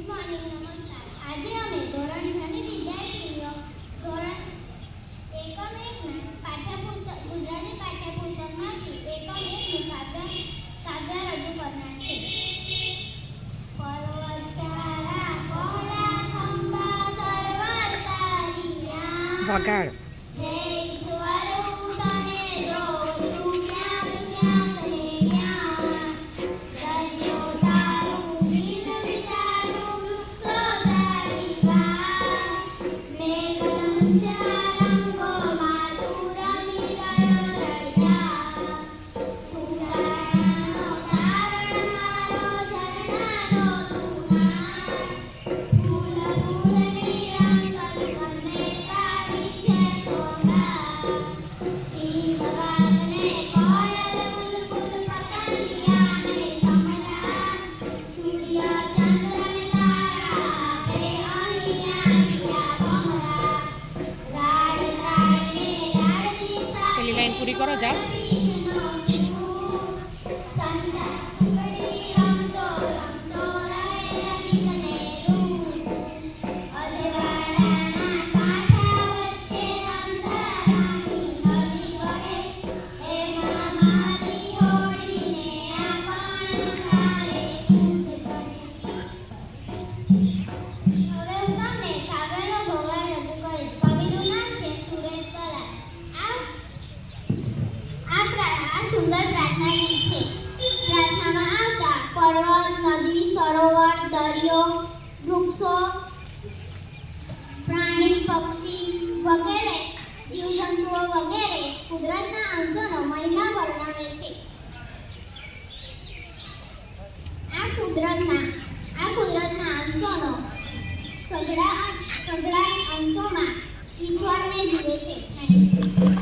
આજે અમે ધોરણ છ ની વિદ્યાર્થીઓ પાઠ્યપુસ્તક, ગુજરાતી પાઠ્યપુસ્તકમાંથી એકમ એકનું કાવ્ય કાવ્ય રજૂ કરનાર છે. વગાડ. তৈরি করা যাক। આ સુંદર પ્રાર્થના છે. પ્રાર્થનામાં આવતા પર્વત, નદી, સરોવર, દરિયો, વૃક્ષો, પ્રાણી, પક્ષી વગેરે, જીવજંતુઓ વગેરે કુદરતના અંશોનો મહિમા વર્ણવે છે. આ કુદરતના આ કુદરતના અંશોનો સઘળા સઘળા